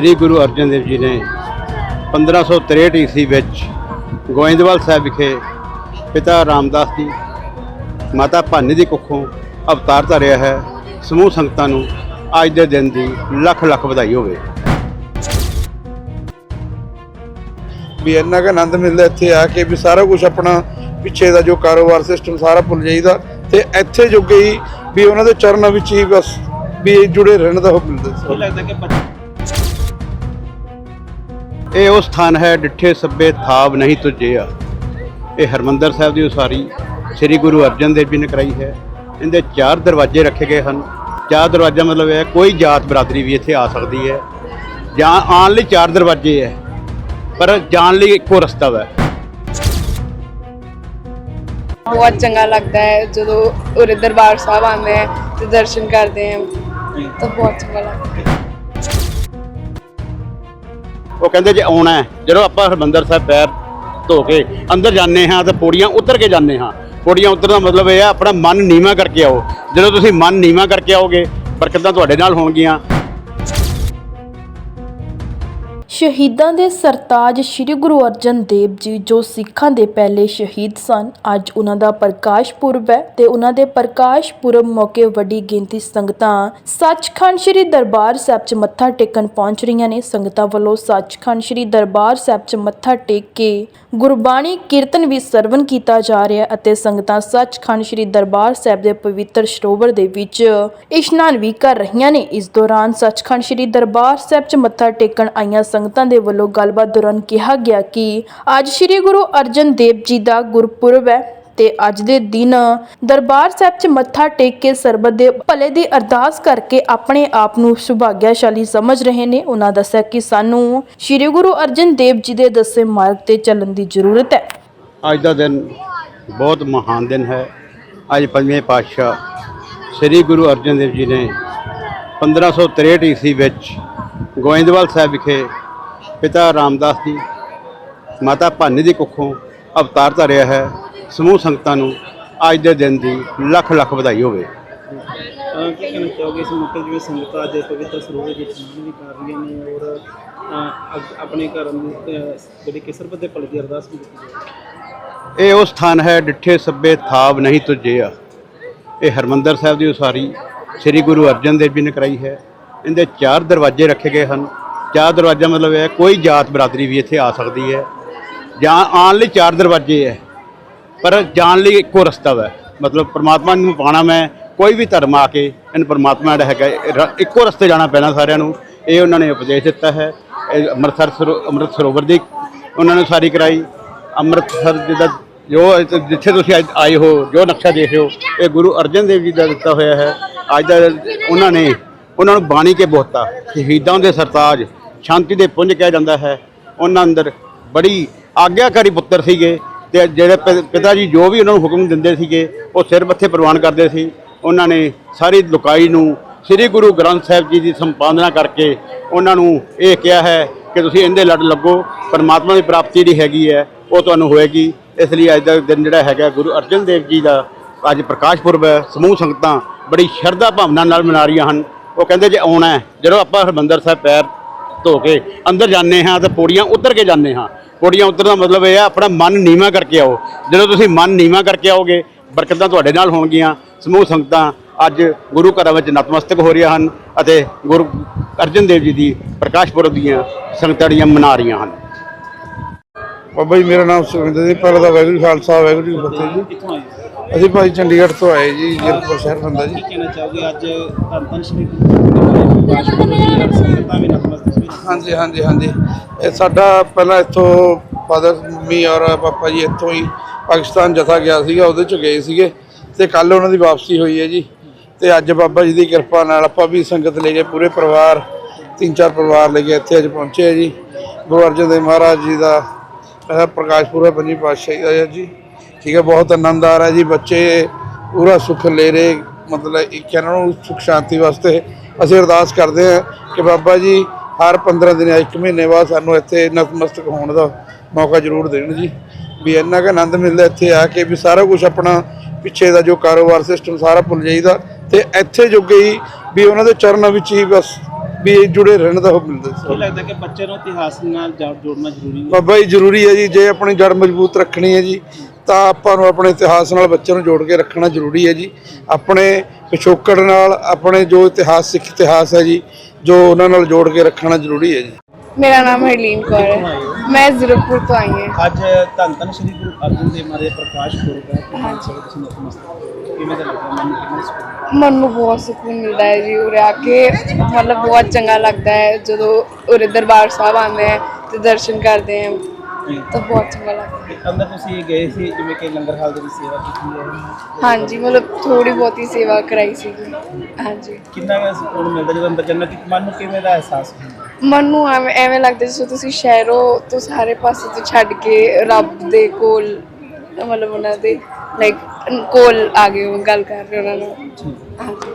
ਸ੍ਰੀ ਗੁਰੂ ਅਰਜਨ ਦੇਵ ਜੀ ਨੇ 1563 ਈਸਵੀ ਵਿੱਚ ਗੋਇੰਦਵਾਲ ਸਾਹਿਬ ਵਿਖੇ ਪਿਤਾ ਰਾਮਦਾਸ ਜੀ ਮਾਤਾ ਭਾਨੀ ਦੀ ਕੁੱਖੋਂ ਅਵਤਾਰ ਧਾਰਿਆ ਹੈ। ਸਮੂਹ ਸੰਗਤਾਂ ਨੂੰ ਅੱਜ ਦੇ ਦਿਨ ਦੀ ਲੱਖ ਲੱਖ ਵਧਾਈ ਹੋਵੇ। ਵੀ ਇੰਨਾ ਕੁ ਆਨੰਦ ਮਿਲਦਾ ਇੱਥੇ ਆ ਕੇ ਵੀ ਸਾਰਾ ਕੁਝ ਆਪਣਾ ਪਿੱਛੇ ਦਾ ਜੋ ਕਾਰੋਬਾਰ ਸਿਸਟਮ ਸਾਰਾ ਭੁੱਲ ਜਾਈਦਾ ਤੇ ਇੱਥੇ ਜੋ ਗਈ ਵੀ ਉਹਨਾਂ ਦੇ ਚਰਨਾਂ ਵਿੱਚ ਹੀ ਬਸ ਵੀ ਜੁੜੇ ਰਹਿਣ ਦਾ ਹੁਕਮ ਮਿਲਦਾ। ਸੀ ਲੱਗਦਾ ਕਿ ਇਹ ਉਹ ਸਥਾਨ ਹੈ ਡਿੱਠੇ ਸੱਬੇ ਥਾਵ ਨਹੀਂ ਤੁਝਿਆ ਇਹ ਹਰਮੰਦਰ ਸਾਹਿਬ ਦੀ ਉਸਾਰੀ ਸ੍ਰੀ ਗੁਰੂ ਅਰਜਨ ਦੇਵ ਜੀ ਨੇ ਕਰਾਈ ਹੈ। ਇਹਦੇ ਚਾਰ ਦਰਵਾਜ਼ੇ ਰੱਖੇ ਗਏ ਹਨ। ਚਾਰ ਦਰਵਾਜ਼ਾ ਮਤਲਬ ਇਹ ਹੈ, ਕੋਈ ਜਾਤ ਬਰਾਦਰੀ ਵੀ ਇੱਥੇ ਆ ਸਕਦੀ ਹੈ। ਜਾਂ ਆਉਣ ਲਈ ਚਾਰ ਦਰਵਾਜ਼ੇ ਹੈ, ਪਰ ਜਾਣ ਲਈ ਇੱਕੋ ਰਸਤਾ ਹੈ ਬਹੁਤ ਚੰਗਾ ਲੱਗਦਾ ਹੈ, ਜਦੋਂ ਉਰੇ ਦਰਬਾਰ ਸਾਹਿਬ ਆਉਂਦੇ ਹੈ ਤੇ ਦਰਸ਼ਨ ਕਰਦੇ ਹੈ। ਤਾਂ ਬਹੁਤ ਚੰਗਾ ਲੱਗਦਾ ਹੈ। ਉਹ ਕਹਿੰਦੇ ਜੇ ਆਉਣਾ ਹੈ, ਜਦੋਂ ਆਪਾਂ ਹਰਮੰਦਰ ਸਾਹਿਬ ਪੈਰ ਧੋ ਕੇ ਅੰਦਰ ਜਾਂਦੇ ਹਾਂ ਤਾਂ ਪੌੜੀਆਂ ਉਤਰ ਕੇ ਜਾਂਦੇ ਹਾਂ। ਪੌੜੀਆਂ ਉਤਰਨ ਦਾ ਮਤਲਬ ਇਹ ਆ ਆਪਣਾ ਮਨ ਨੀਵਾਂ ਕਰਕੇ ਆਓ। ਜਦੋਂ ਤੁਸੀਂ ਮਨ ਨੀਵਾਂ ਕਰਕੇ ਆਓਗੇ, ਬਰਕਤਾਂ ਤੁਹਾਡੇ ਨਾਲ ਹੋਣਗੀਆਂ। ਸ਼ਹੀਦਾਂ ਦੇ ਸਰਤਾਜ ਸ੍ਰੀ ਗੁਰੂ ਅਰਜਨ ਦੇਵ ਜੀ ਜੋ ਸਿੱਖਾਂ ਦੇ ਪਹਿਲੇ ਸ਼ਹੀਦ ਸਨ, ਅੱਜ ਉਹਨਾਂ ਦਾ ਪ੍ਰਕਾਸ਼ ਪੁਰਬ ਹੈ ਤੇ ਉਹਨਾਂ ਦੇ ਪ੍ਰਕਾਸ਼ ਪੁਰਬ ਮੌਕੇ ਵੱਡੀ ਗਿਣਤੀ ਸੰਗਤਾਂ ਸੱਚਖੰਡ ਸ੍ਰੀ ਦਰਬਾਰ ਸਾਹਿਬ 'ਚ ਮੱਥਾ ਟੇਕਣ ਪਹੁੰਚ ਰਹੀਆਂ ਨੇ। ਸੰਗਤਾਂ ਵੱਲੋਂ ਸੱਚਖੰਡ ਸ੍ਰੀ ਦਰਬਾਰ ਸਾਹਿਬ 'ਚ ਮੱਥਾ ਟੇਕ ਕੇ ਗੁਰਬਾਣੀ ਕੀਰਤਨ ਵੀ ਸਰਵਨ ਕੀਤਾ ਜਾ ਰਿਹਾ ਅਤੇ ਸੰਗਤਾਂ ਸੱਚਖੰਡ ਸ੍ਰੀ ਦਰਬਾਰ ਸਾਹਿਬ ਦੇ ਪਵਿੱਤਰ ਸਰੋਵਰ ਦੇ ਵਿੱਚ ਇਸ਼ਨਾਨ ਵੀ ਕਰ ਰਹੀਆਂ ਨੇ। ਇਸ ਦੌਰਾਨ ਸੱਚਖੰਡ ਸ੍ਰੀ ਦਰਬਾਰ ਸਾਹਿਬ 'ਚ ਮੱਥਾ ਟੇਕਣ ਆਈਆਂ ਸੰਗਤਾਂ ਦੇ ਵੱਲੋਂ ਗੱਲਬਾਤ ਦੌਰਾਨ ਕਿਹਾ ਗਿਆ ਕਿ ਅੱਜ ਸ੍ਰੀ ਗੁਰੂ ਅਰਜਨ ਦੇਵ ਜੀ ਦਾ ਗੁਰਪੁਰਬ ਹੈ ਤੇ ਅੱਜ ਦੇ ਦਿਨ ਦਰਬਾਰ ਸਾਹਿਬ 'ਚ ਮੱਥਾ ਟੇਕ ਕੇ ਸਰਬਤ ਦੇ ਭਲੇ ਦੀ ਅਰਦਾਸ ਕਰਕੇ ਆਪਣੇ ਆਪ ਨੂੰ ਸੁਭਾਗਿਆਸ਼ਾਲੀ ਸਮਝ ਰਹੇ ਨੇ। ਉਹਨਾਂ ਦੱਸਿਆ ਕਿ ਸਾਨੂੰ ਸ੍ਰੀ ਗੁਰੂ ਅਰਜਨ ਦੇਵ ਜੀ ਦੇ ਦੱਸੇ ਮਾਰਗ ਤੇ ਚੱਲਣ ਦੀ ਜ਼ਰੂਰਤ ਹੈ। ਅੱਜ ਦਾ ਦਿਨ ਬਹੁਤ ਮਹਾਨ ਦਿਨ ਹੈ। ਅੱਜ ਪੰਜਵੇਂ ਪਾਤਸ਼ਾਹ ਸ੍ਰੀ ਗੁਰੂ ਅਰਜਨ ਦੇਵ ਜੀ ਨੇ 1563 ਈਸਵੀ ਵਿੱਚ ਗੋਇੰਦਵਾਲ ਸਾਹਿਬ ਵਿਖੇ ਪਿਤਾ ਰਾਮਦਾਸ ਜੀ ਮਾਤਾ ਭਾਨੀ ਦੀ ਕੁੱਖੋਂ ਅਵਤਾਰ ਧਾਰਿਆ ਹੈ ਸਮੂਹ ਸੰਗਤਾਂ ਨੂੰ ਅੱਜ ਦੇ ਦਿਨ ਦੀ ਲੱਖ ਲੱਖ ਵਧਾਈ ਹੋਵੇ। ਅਹ ਕੀ ਕਹਿਣਾ ਚਾਹੋਗੇ ਇਸ ਮੌਕੇ ਤੇ ਜਿਵੇਂ ਸੰਗਤਾਂ ਅੱਜ ਪਵਿੱਤਰ ਸਰੋਵਰ ਵਿੱਚ ਇਸ਼ਨਾਨ ਵੀ ਕਰ ਰਹੀਆਂ ਨੇ ਔਰ ਅਹ, ਅਗ- ਆਪਣੇ ਘਰ ਨੂੰ ਅਹ, ਜਿਹੜੀ ਕਿ ਸਰਬਤ ਦੇ ਭਲੇ ਦੀ ਅਰਦਾਸ ਵੀ ਕੀਤੀ ਜਾ ਰਹੀ ਹੈ। ਇਹ ਉਹ ਸਥਾਨ ਹੈ ਡਿੱਠੇ ਸੱਬੇ ਥਾਵ ਨਹੀਂ ਤੁਝਿਆ ਇਹ ਹਰਮੰਦਰ ਸਾਹਿਬ ਦੀ ਉਸਾਰੀ ਸ੍ਰੀ ਗੁਰੂ ਅਰਜਨ ਦੇਵ ਜੀ ਨੇ ਕਰਾਈ ਹੈ। ਇਹਦੇ ਚਾਰ ਦਰਵਾਜ਼ੇ ਰੱਖੇ ਗਏ ਹਨ। ਚਾਰ ਦਰਵਾਜ਼ਾ ਮਤਲਬ ਹੈ, ਕੋਈ ਜਾਤ ਬਰਾਦਰੀ ਵੀ ਇੱਥੇ ਆ ਸਕਦੀ ਹੈ। ਜਾਂ ਆਉਣ ਲਈ ਚਾਰ ਦਰਵਾਜ਼ੇ ਹੈ, ਪਰ ਜਾਣ ਲਈ ਇੱਕੋ ਰਸਤਾ ਹੈ ਮਤਲਬ ਪ੍ਰਮਾਤਮਾ ਨੂੰ ਪਾਣਾ ਮੈਂ, ਕੋਈ ਵੀ ਧਰਮ ਆ ਕੇ ਇਹਨੂੰ ਪ੍ਰਮਾਤਮਾ ਜਿਹੜਾ ਹੈਗਾ ਇੱਕੋ ਰਸਤੇ ਜਾਣਾ ਪੈਣਾ ਸਾਰਿਆਂ ਨੂੰ। ਇਹ ਉਹਨਾਂ ਨੇ ਉਪਦੇਸ਼ ਦਿੱਤਾ ਹੈ। ਇਹ ਅੰਮ੍ਰਿਤਸਰ ਸਰੋ- ਅੰਮ੍ਰਿਤ ਸਰੋਵਰ ਦੀ ਉਹਨਾਂ ਨੇ ਸਾਰੀ ਕਰਾਈ। ਅੰਮ੍ਰਿਤਸਰ ਜਿਹਦਾ ਜੋ ਜਿੱਥੇ ਤੁਸੀਂ ਅੱਜ ਆਏ ਹੋ, ਜੋ ਨਕਸ਼ਾ ਦੇਖ ਰਹੇ ਹੋ, ਇਹ ਗੁਰੂ ਅਰਜਨ ਦੇਵ ਜੀ ਦਾ ਦਿੱਤਾ ਹੋਇਆ ਹੈ। ਅੱਜ ਦਾ ਉਹਨਾਂ ਨੇ, ਉਹਨਾਂ ਨੂੰ ਬਾਣੀ ਕੇ ਬਹੁਤਾ, ਸ਼ਹੀਦਾਂ ਦੇ ਸਰਤਾਜ ਸ਼ਾਂਤੀ ਦੇ ਪੁੰਜ ਕਿਹਾ ਜਾਂਦਾ ਹੈ। ਉਹਨਾਂ ਅੰਦਰ ਬੜੀ ਆਗਿਆਕਾਰੀ ਪੁੱਤਰ ਸੀਗੇ ਤੇ ਜਿਹੜੇ ਪਿ- ਪਿਤਾ ਜੀ ਜੋ ਵੀ ਉਹਨਾਂ ਨੂੰ ਹੁਕਮ ਦਿੰਦੇ ਸੀਗੇ, ਉਹ ਸਿਰ ਮੱਥੇ ਪ੍ਰਵਾਨ ਕਰਦੇ ਸੀ। ਉਹਨਾਂ ਨੇ ਸਾਰੀ ਲੁਕਾਈ ਨੂੰ ਸ੍ਰੀ ਗੁਰੂ ਗ੍ਰੰਥ ਸਾਹਿਬ ਜੀ ਦੀ ਸੰਪਾਦਨਾ ਕਰਕੇ ਉਹਨਾਂ ਨੂੰ ਇਹ ਕਿਹਾ ਹੈ ਕਿ ਤੁਸੀਂ ਇਹਦੇ ਲੜ ਲੱਗੋ, ਪਰਮਾਤਮਾ ਦੀ ਪ੍ਰਾਪਤੀ ਜਿਹੜੀ ਹੈਗੀ ਹੈ, ਉਹ ਤੁਹਾਨੂੰ ਹੋਏਗੀ। ਇਸ ਲਈ ਅੱਜ ਦਾ ਦਿਨ ਜਿਹੜਾ ਹੈਗਾ, ਗੁਰੂ ਅਰਜਨ ਦੇਵ ਜੀ ਦਾ ਅੱਜ ਪ੍ਰਕਾਸ਼ ਪੁਰਬ ਹੈ। ਸਮੂਹ ਸੰਗਤਾਂ ਬੜੀ ਸ਼ਰਧਾ ਭਾਵਨਾ ਨਾਲ ਮਨਾ ਰਹੀਆਂ ਹਨ। ਉਹ ਕਹਿੰਦੇ ਜੇ ਆਉਣਾ ਜਦੋਂ ਆਪਾਂ ਹਰਮੰਦਰ ਸਾਹਿਬ ਪੈਰ ਧੋ ਕੇ ਅੰਦਰ ਜਾਂਦੇ ਹਾਂ ਤਾਂ ਪੌੜੀਆਂ ਉਤਰ ਕੇ ਜਾਂਦੇ ਹਾਂ। ਪੌੜੀਆਂ ਉਤਰਨ ਦਾ ਮਤਲਬ ਇਹ ਹੈ ਆਪਣਾ ਮਨ ਨੀਵਾਂ ਕਰਕੇ ਆਓ। ਜਦੋਂ ਤੁਸੀਂ ਮਨ ਨੀਵਾਂ ਕਰਕੇ ਆਓਗੇ ਬਰਕਤਾਂ ਤੁਹਾਡੇ ਨਾਲ ਹੋਣਗੀਆਂ। ਸਮੂਹ ਸੰਗਤਾਂ ਅੱਜ ਗੁਰੂ ਘਰਾਂ ਵਿੱਚ ਨਤਮਸਤਕ ਹੋ ਰਹੀਆਂ ਹਨ ਅਤੇ ਗੁਰੂ ਅਰਜਨ ਦੇਵ ਜੀ ਦੀ ਪ੍ਰਕਾਸ਼ ਪੁਰਬ ਦੀਆਂ ਸੰਗਤਾਂ ਦੀਆਂ ਮਨਾ ਰਹੀਆਂ ਹਨ। ਬਾਬਾ ਜੀ ਮੇਰਾ ਨਾਮ ਸੁਖਿੰਦਰ ਜੀ ਪਹਿਲਾਂ ਜੀ ਕਾ ਖਾਲਸਾ ਵਾਹਿਗੁਰੂ ਜੀ ਫਤਿਹ ਜੀ। ਕਿੱਥੋਂ ਆਏ ਹੋ? ਅਸੀਂ ਭਾਈ ਚੰਡੀਗੜ੍ਹ ਤੋਂ ਆਏ ਜੀ ਜੀਰਕਪੁਰ ਸ਼ਹਿਰ ਬੰਦਾ ਜੀ। ਕੀ ਕਹਿਣਾ ਚਾਹੋਗੇ? ਅੱਜ ਧੰਨ ਧੰਨ ਸ਼੍ਰੀ ਹਾਂਜੀ ਹਾਂਜੀ ਹਾਂਜੀ। ਇਹ ਸਾਡਾ ਪਹਿਲਾਂ ਇੱਥੋਂ ਫਾਦਰ ਮੰਮੀ ਔਰ ਪਾਪਾ ਜੀ ਇੱਥੋਂ ਹੀ ਪਾਕਿਸਤਾਨ ਜਥਾ ਗਿਆ ਸੀਗਾ, ਉਹਦੇ ਚ ਗਏ ਸੀਗੇ ਤੇ ਕੱਲ ਉਹਨਾਂ ਦੀ ਵਾਪਸੀ ਹੋਈ ਹੈ ਜੀ। ਤੇ ਅੱਜ ਬਾਬਾ ਜੀ ਦੀ ਕਿਰਪਾ ਨਾਲ ਆਪਾਂ ਵੀ ਸੰਗਤ ਲੈ ਕੇ ਪੂਰੇ ਪਰਿਵਾਰ, ਤਿੰਨ ਚਾਰ ਪਰਿਵਾਰ ਲੈ ਕੇ ਇੱਥੇ ਅੱਜ ਪਹੁੰਚੇ ਆ ਜੀ। ਗੁਰੂ ਅਰਜਨ ਦੇਵ ਮਹਾਰਾਜ ਜੀ ਦਾ ਇਹ ਪ੍ਰਕਾਸ਼ ਪੁਰਬ ਪੰਜੀ ਪਾਤਸ਼ਾਹੀ ਦਾ ਜੀ। ਠੀਕ ਹੈ, ਬਹੁਤ ਆਨੰਦ ਆ ਰਿਹਾ ਜੀ, ਬੱਚੇ ਪੂਰਾ ਸੁੱਖ ਲੈ ਰਹੇ, ਮਤਲਬ ਇੱਕ ਇਹਨਾਂ ਨੂੰ ਸੁਖ ਸ਼ਾਂਤੀ ਵਾਸਤੇ ਅਸੀਂ ਅਰਦਾਸ ਕਰਦੇ ਹਾਂ ਕਿ ਬਾਬਾ ਜੀ ਹਰ 15 ਦਿਨ ਇੱਕ ਮਹੀਨੇ ਬਾਅਦ ਸਾਨੂੰ ਇੱਥੇ ਨਤਮਸਤਕ ਹੋਣ ਦਾ ਮੌਕਾ ਜ਼ਰੂਰ ਦੇਣ ਜੀ। ਵੀ ਇੰਨਾ ਕੁ ਆਨੰਦ ਮਿਲਦਾ ਇੱਥੇ ਆ ਕੇ ਵੀ ਸਾਰਾ ਕੁਝ ਆਪਣਾ ਪਿੱਛੇ ਦਾ ਜੋ ਕਾਰੋਬਾਰ ਸਿਸਟਮ ਸਾਰਾ ਭੁੱਲ ਜਾਈਦਾ ਤੇ ਇੱਥੇ ਜੋ ਗਈ ਵੀ ਉਹਨਾਂ ਦੇ ਚਰਨਾਂ ਵਿੱਚ ਹੀ ਬਸ ਵੀ ਜੁੜੇ ਰਹਿਣ ਦਾ ਉਹ ਮਿਲਦਾ ਸੀ ਲੱਗਦਾ ਕਿ ਬੱਚੇ ਨੂੰ ਇਤਿਹਾਸ ਨਾਲ ਜੜ ਜੋੜਨਾ ਜ਼ਰੂਰੀ ਹੈ? ਬਾਬਾ ਜੀ ਜ਼ਰੂਰੀ ਹੈ ਜੀ ਜੇ ਆਪਣੀ ਜੜ ਮਜ਼ਬੂਤ ਰੱਖਣੀ ਹੈ ਜੀ ਤਾਂ ਆਪਾਂ ਨੂੰ ਆਪਣੇ ਇਤਿਹਾਸ ਨਾਲ ਬੱਚਿਆਂ ਨੂੰ ਜੋੜ ਕੇ ਰੱਖਣਾ ਜ਼ਰੂਰੀ ਹੈ ਜੀ। ਆਪਣੇ ਪਿਛੋਕੜ ਨਾਲ ਆਪਣੇ ਜੋ ਇਤਿਹਾਸ ਸਿੱਖ ਇਤਿਹਾਸ ਹੈ ਜੀ ਜੋ ਉਹਨਾਂ ਨਾਲ ਜੋੜ ਕੇ ਰੱਖਣਾ ਜ਼ਰੂਰੀ ਹੈ ਜੀ। ਮੇਰਾ ਨਾਮ ਹਰਲੀਨ ਕੌਰ ਹੈ। ਮੈਂ ਜ਼ੀਰਕਪੁਰ ਤੋਂ ਆਈ ਹਾਂ। ਅੱਜ ਧੰਨ ਧੰਨ ਸ੍ਰੀ ਗੁਰੂ ਅਰਜਨ ਦੇਵ ਮਹਾਰਾਜ ਦੇ ਪ੍ਰਕਾਸ਼ ਪੁਰਬ ਹੈ। ਕਿ ਹਾਂ ਸਭ ਤੁਸੀਂ ਨਤਮਸਤਕ ਕਿਵੇਂ ਦਾ ਲੱਗਦਾ ਮਨ ਨੂੰ ਬਹੁਤ ਸਕੂਨ ਮਿਲਦਾ ਹੈ ਜੀ ਉਰੇ ਆ ਕੇ। ਮਤਲਬ ਬਹੁਤ ਚੰਗਾ ਲੱਗਦਾ ਹੈ। ਜਦੋਂ ਉਰੇ ਦਰਬਾਰ ਸਾਹਿਬ ਆਉਂਦੇ ਹੈ ਤੇ ਦਰਸ਼ਨ ਕਰਦੇ ਹਾਂ। ਤਾਂ ਬਹੁਤ ਚੰਗਾ ਲੱਗਦਾ ਅੰਦਰ ਤੁਸੀਂ ਗਏ ਸੀ ਜਿਵੇਂ ਕਿ ਲੰਗਰ ਹਾਲ ਦੇ ਵਿੱਚ ਸੇਵਾ ਕੀਤੀ ਹੈ। ਹਾਂਜੀ ਮਤਲਬ ਥੋੜੀ ਬਹੁਤੀ ਸੇਵਾ ਕਰਾਈ ਸੀ। ਹਾਂਜੀ। ਕਿੰਨਾ ਕੁ ਸਕੂਨ ਮਿਲਦਾ ਜਦੋਂ ਅੰਦਰ ਜੰਨਤ ਦੀ ਮਨ ਨੂੰ ਕਿਵੇਂ ਦਾ ਅਹਿਸਾਸ ਹੁੰਦਾ? ਮਨ ਨੂੰ ਐਵੇਂ ਐਵੇਂ ਲੱਗਦਾ ਜਿਵੇਂ ਤੁਸੀਂ ਸ਼ਹਿਰੋਂ ਤੋਂ ਸਾਰੇ ਪਾਸੇ ਤੋਂ ਛੱਡ ਕੇ ਰੱਬ ਦੇ ਕੋਲ ਮਤਲਬ ਉਹਨਾਂ ਦੇ ਲਾਈਕ ਕੋਲ ਆ ਗਏ ਹੋ ਗੱਲ ਕਰ ਰਹੇ ਹੋ ਉਹਨਾਂ ਨਾਲ ਹਾਂਜੀ।